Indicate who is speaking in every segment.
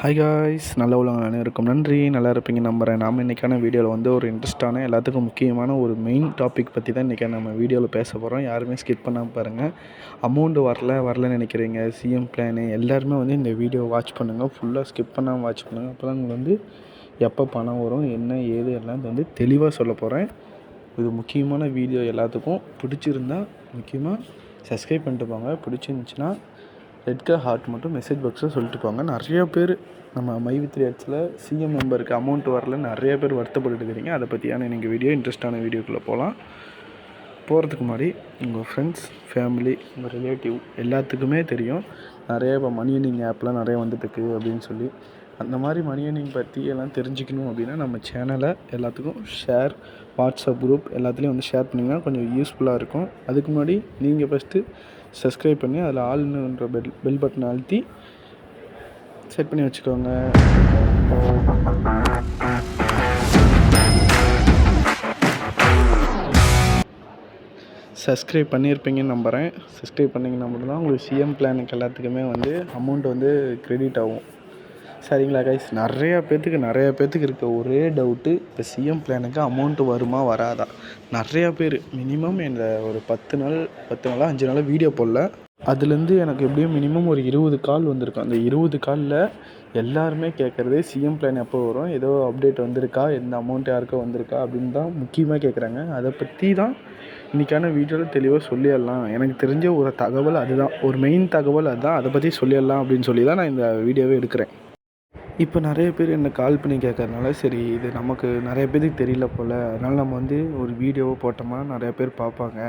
Speaker 1: Hi guys நல்ல உலகம் அனைவருக்கும் நன்றி. நல்லா இருப்பீங்க நம்புகிறேன் நாம் இன்றைக்கான வீடியோவில் வந்து ஒரு இன்ட்ரெஸ்ட்டான எல்லாத்துக்கும் முக்கியமான ஒரு மெயின் டாபிக் பற்றி தான் இன்றைக்கி நம்ம வீடியோவில் பேச போகிறோம் யாருமே ஸ்கிப் பண்ணாமல் பாருங்கள் அமௌண்ட்டு வரல வரலன்னு நினைக்கிறீங்க. சிஎம் பிளானு எல்லாருமே வந்து இந்த வீடியோ வாட்ச் பண்ணுங்கள் ஃபுல்லாக ஸ்கிப் பண்ணாமல் வாட்ச் பண்ணுங்கள் அப்போ தான் உங்களுக்கு வந்து எப்போ பணம் வரும் என்ன ஏது எல்லாம் வந்து தெளிவாக சொல்ல போகிறேன் இது முக்கியமான வீடியோ எல்லாத்துக்கும். பிடிச்சிருந்தா முக்கியமாக சப்ஸ்கிரைப் பண்ணிட்டு போங்க. பிடிச்சிருந்துச்சின்னா ரெட் கலர் ஹார்ட் மட்டும் மெசேஜ் பாக்ஸில் சொல்லிட்டு போங்க. நிறைய பேர் நம்ம மை வித் ஆட்ஸில் சிஎம் மெம்பருக்கு அமௌண்ட் வரல நிறைய பேர் வருத்தப்பட்டு இருக்கிறீங்க அதை பற்றியான நீங்கள் வீடியோ இன்ட்ரெஸ்டான வீடியோக்குள்ளே போகலாம் போகிறதுக்கு முன்னாடி உங்கள் ஃப்ரெண்ட்ஸ் ஃபேமிலி உங்கள் ரிலேட்டிவ் எல்லாத்துக்குமே தெரியும். நிறைய இப்போ மணி ஏர்னிங் ஆப்லாம் நிறைய வந்துட்டுருக்கு அப்படின்னு சொல்லி அந்த மாதிரி மணி ஏர்னிங் பற்றி எல்லாம் தெரிஞ்சுக்கணும் அப்படின்னா நம்ம சேனலை எல்லாத்துக்கும் ஷேர் வாட்ஸ்அப் குரூப் எல்லாத்துலேயும் வந்து ஷேர் பண்ணிங்கன்னா கொஞ்சம் யூஸ்ஃபுல்லாக இருக்கும். அதுக்கு முன்னாடி நீங்கள் ஃபஸ்ட்டு சப்ஸ்கிரைப் பண்ணி அதில் ஆல்ன்ற பெல் பெல் பட்டனை அழுத்தி செட் பண்ணி வச்சுக்கோங்க. சப்ஸ்கிரைப் பண்ணியிருப்பீங்கன்னு நம்புகிறேன் சப்ஸ்கிரைப் பண்ணிங்கன்னா மட்டும்தான் உங்களுக்கு சிஎம் பிளானுக்கு எல்லாத்துக்குமே வந்து அமௌண்ட் வந்து க்ரெடிட் ஆகும். சரிங்களா கைஸ் நிறையா பேர்த்துக்கு நிறையா பேர்த்துக்கு இருக்க ஒரே டவுட்டு இப்போ சிஎம் பிளானுக்கு அமௌண்ட்டு வருமா வராதா? நிறையா பேர் மினிமம் இந்த ஒரு பத்து நாள் பத்து நாளாக அஞ்சு நாளாக வீடியோ போடல. அதுலேருந்து எனக்கு எப்படியும் மினிமம் ஒரு இருபது கால் வந்திருக்கும் அந்த இருபது காலில் எல்லாருமே கேட்குறது சிஎம் பிளான் எப்போ வரும்? ஏதோ அப்டேட் வந்திருக்கா? எந்த அமௌண்ட் யாருக்கோ வந்திருக்கா? அப்படின்னு தான் முக்கியமாக கேட்குறாங்க. அதை பற்றி தான் இன்றைக்கான வீடியோவில் தெளிவாக சொல்லிடலாம். எனக்கு தெரிஞ்ச ஒரு தகவல் அதுதான். ஒரு மெயின் தகவல் அதுதான் அதை பற்றி சொல்லிடலாம் அப்படின்னு சொல்லி தான் நான் இந்த வீடியோவே எடுக்கிறேன். இப்போ நிறைய பேர் என்ன கால் பண்ணி கேட்கறதுனால சரி இது நமக்கு நிறைய பேருக்கு தெரியல போல். அதனால் நம்ம வந்து ஒரு வீடியோவை போட்டோமா நிறையா பேர் பார்ப்பாங்க.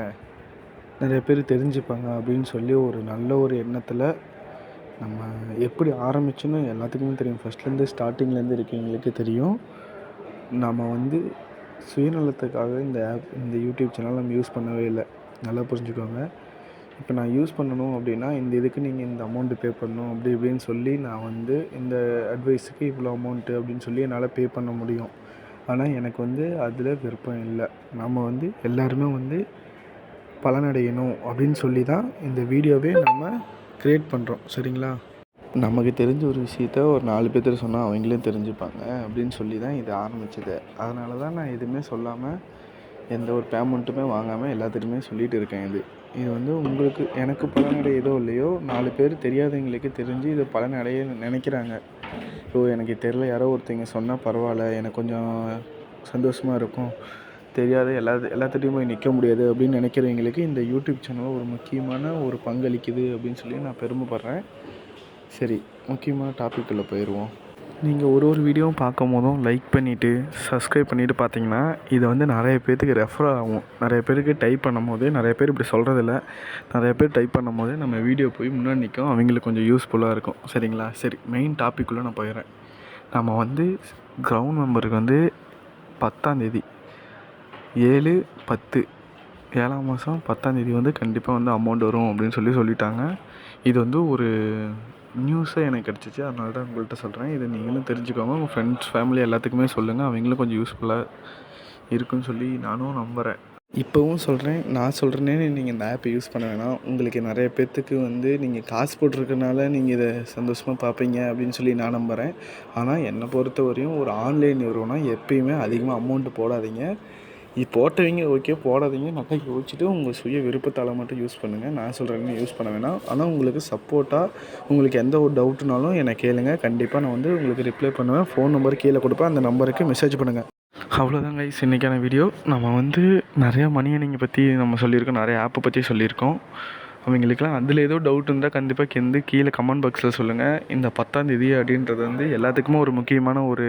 Speaker 1: நிறைய பேர் தெரிஞ்சுப்பாங்க அப்படின்னு சொல்லி ஒரு நல்ல ஒரு எண்ணத்தில் நம்ம எப்படி ஆரம்பிச்சுன்னு எல்லாத்துக்குமே தெரியும். ஃபஸ்ட்லேருந்து ஸ்டார்டிங்லேருந்து இருக்கவங்களுக்கு தெரியும். நம்ம வந்து சுயநலத்துக்காக இந்த ஆப் இந்த யூடியூப் சேனல் நம்ம யூஸ் பண்ணவே இல்லை. நல்லா புரிஞ்சுக்கோங்க. இப்போ நான் யூஸ் பண்ணணும் அப்படின்னா இந்த இதுக்கு நீங்கள் இந்த அமௌண்ட்டு பே பண்ணணும் அப்படி இப்படின்னு சொல்லி நான் வந்து இந்த அட்வைஸுக்கு இவ்வளோ அமௌண்ட்டு அப்படின்னு சொல்லி என்னால் பே பண்ண முடியும். ஆனால் எனக்கு வந்து அதில் விருப்பம் இல்லை. நம்ம வந்து எல்லாருமே வந்து பலனடையணும் அப்படின்னு சொல்லி தான் இந்த வீடியோவே நம்ம க்ரியேட் பண்ணுறோம் சரிங்களா? நமக்கு தெரிஞ்ச ஒரு விஷயத்த ஒரு நாலு பேர்த்து சொன்னால் அவங்களையும் தெரிஞ்சுப்பாங்க அப்படின்னு சொல்லி தான் இது ஆரம்பிச்சது. அதனால தான் நான் எதுவுமே சொல்லாமல் எந்த ஒரு பேமெண்ட்டுமே வாங்காமல் எல்லாத்துக்குமே சொல்லிகிட்டு இருக்கேன் இது. இது வந்து உங்களுக்கு எனக்கு பலனடையுதோ இல்லையோ நாலு பேர் தெரியாதவங்களுக்கு தெரிஞ்சு இது பலனடைய நினைக்கிறாங்க. ஸோ எனக்கு தெரில யாரோ ஒருத்தங்க சொன்னால் பரவாயில்ல எனக்கு கொஞ்சம் சந்தோஷமாக இருக்கும். தெரியாத எல்லா எல்லாத்துட்டையும் போய் நிற்க முடியாது அப்படின்னு நினைக்கிறவங்களுக்கு இந்த யூடியூப் சேனல் ஒரு முக்கியமான ஒரு பங்களிக்குது அப்படின்னு சொல்லி நான் பெருமைப்படுறேன். சரி முக்கியமான டாப்பிக்குள்ளே போயிடுவோம் நீங்கள் ஒரு ஒரு வீடியோவும் பார்க்கும் போதும் லைக் பண்ணிவிட்டு சப்ஸ்கிரைப் பண்ணிவிட்டு பார்த்தீங்கன்னா இது வந்து நிறைய பேர்த்துக்கு ரெஃபர் ஆகும். நிறைய பேருக்கு டைப் பண்ணும் போது நிறைய பேர் இப்படி சொல்கிறதில்ல நிறைய பேர் டைப் பண்ணும் போது நம்ம வீடியோ போய் முன்னாடி நிற்கும் அவங்களுக்கு கொஞ்சம் யூஸ்ஃபுல்லாக இருக்கும். சரிங்களா? சரி மெயின் டாப்பிக்குள்ளே நான் போயிடுறேன். நம்ம வந்து கிரவுண்ட் மெம்பருக்கு வந்து பத்தாந்தேதி ஏழு பத்து. ஏழாம் மாதம் பத்தாந்தேதி வந்து கண்டிப்பாக வந்து அமௌண்ட் வரும் அப்படின்னு சொல்லி சொல்லிட்டாங்க. இது வந்து ஒரு நியூஸாக எனக்கு கிடச்சிச்சு. அதனால தான் உங்கள்கிட்ட சொல்கிறேன் இதை நீங்களும் தெரிஞ்சுக்கோங்க. உங்கள் ஃப்ரெண்ட்ஸ் ஃபேமிலி எல்லாத்துக்குமே சொல்லுங்கள் அவங்களும் கொஞ்சம் யூஸ்ஃபுல்லாக இருக்குன்னு சொல்லி நானும் நம்புகிறேன் இப்போவும் சொல்கிறேன் நான் சொல்கிறேனே நீங்கள் இந்த ஆப்பை யூஸ் பண்ண வேணாம். உங்களுக்கு நிறைய பேர்த்துக்கு வந்து நீங்கள் காசு போட்டிருக்கனால நீங்கள் இதை சந்தோஷமாக பார்ப்பீங்க அப்படின்னு சொல்லி நான் நம்புகிறேன் ஆனால் என்னை பொறுத்த வரையும் ஒரு ஆன்லைன் நிறுவனம் எப்பயுமே அதிகமாக அமௌண்ட்டு போடாதீங்க. போட்டவங்க ஓகே போடாதீங்க. நல்லா யோசிச்சுட்டு உங்கள் சுய விருப்பத்தால் மட்டும் யூஸ் பண்ணுங்கள் நான் சொல்கிறேன்னு யூஸ் பண்ண வேணாம். ஆனால் உங்களுக்கு சப்போர்ட்டாக உங்களுக்கு எந்த ஒரு டவுட்னாலும் என்னை கேளுங்கள் கண்டிப்பாக நான் வந்து உங்களுக்கு ரிப்ளை பண்ணுவேன். ஃபோன் நம்பர் கீழே கொடுப்பேன். அந்த நம்பருக்கு மெசேஜ் பண்ணுங்கள் அவ்வளோதான் கைஸ் இன்றைக்கான வீடியோ நம்ம வந்து நிறையா மணி பற்றி நம்ம சொல்லியிருக்கோம். நிறைய ஆப்பை பற்றி சொல்லியிருக்கோம். அவங்களுக்குலாம் அதில் ஏதோ டவுட் இருந்தால் கண்டிப்பாக கெந்து கீழே கமெண்ட் பாக்ஸில் சொல்லுங்கள் இந்த பத்தாந்தேதி அப்படின்றது வந்து எல்லாத்துக்குமே ஒரு முக்கியமான ஒரு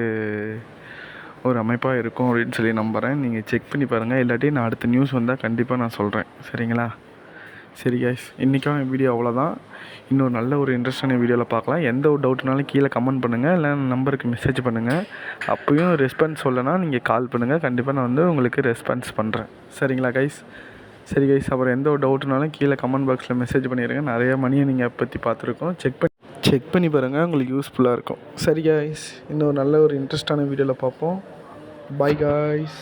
Speaker 1: ஒரு அமைப்பாக இருக்கும் அப்படின்னு சொல்லி நம்புகிறேன் நீங்கள் செக் பண்ணி பாருங்கள் இல்லாட்டி நான் அடுத்த நியூஸ் வந்தால் கண்டிப்பாக நான் சொல்கிறேன் சரிங்களா? சரி கேஸ் இன்றைக்கான வீடியோ அவ்வளோதான் இன்னொரு நல்ல ஒரு இன்ட்ரெஸ்டான வீடியோவில் பார்க்கலாம். எந்த ஒரு டவுட்னாலும் கீழே கமெண்ட் பண்ணுங்கள் இல்லை நம்பருக்கு மெசேஜ் பண்ணுங்கள் அப்போயும் ரெஸ்பான்ஸ் சொல்லனா நீங்கள் கால் பண்ணுங்கள் கண்டிப்பாக நான் வந்து உங்களுக்கு ரெஸ்பான்ஸ் பண்ணுறேன் சரிங்களா கைஸ் சரி கைஸ் அப்புறம் எந்த ஒரு டவுட்னாலும் கீழே கமெண்ட் பாக்ஸில் மெசேஜ் பண்ணிடுங்க நிறைய மணியை நீங்கள் பற்றி பார்த்துருக்கோம். செக் பண்ணி செக் பண்ணி பாருங்கள் உங்களுக்கு யூஸ்ஃபுல்லாக இருக்கும். சரி காய்ஸ் இன்னொரு நல்ல ஒரு இன்ட்ரெஸ்டான வீடியோவில் பார்ப்போம். Bye guys